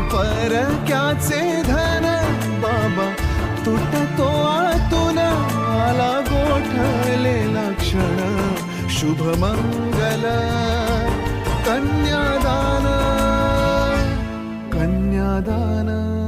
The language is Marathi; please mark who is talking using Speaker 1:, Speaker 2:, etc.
Speaker 1: परक्याचे धन. बाबा तुटतो आतून आला गोठलेला क्षण शुभमंगल कन्यादान. कन्यादान.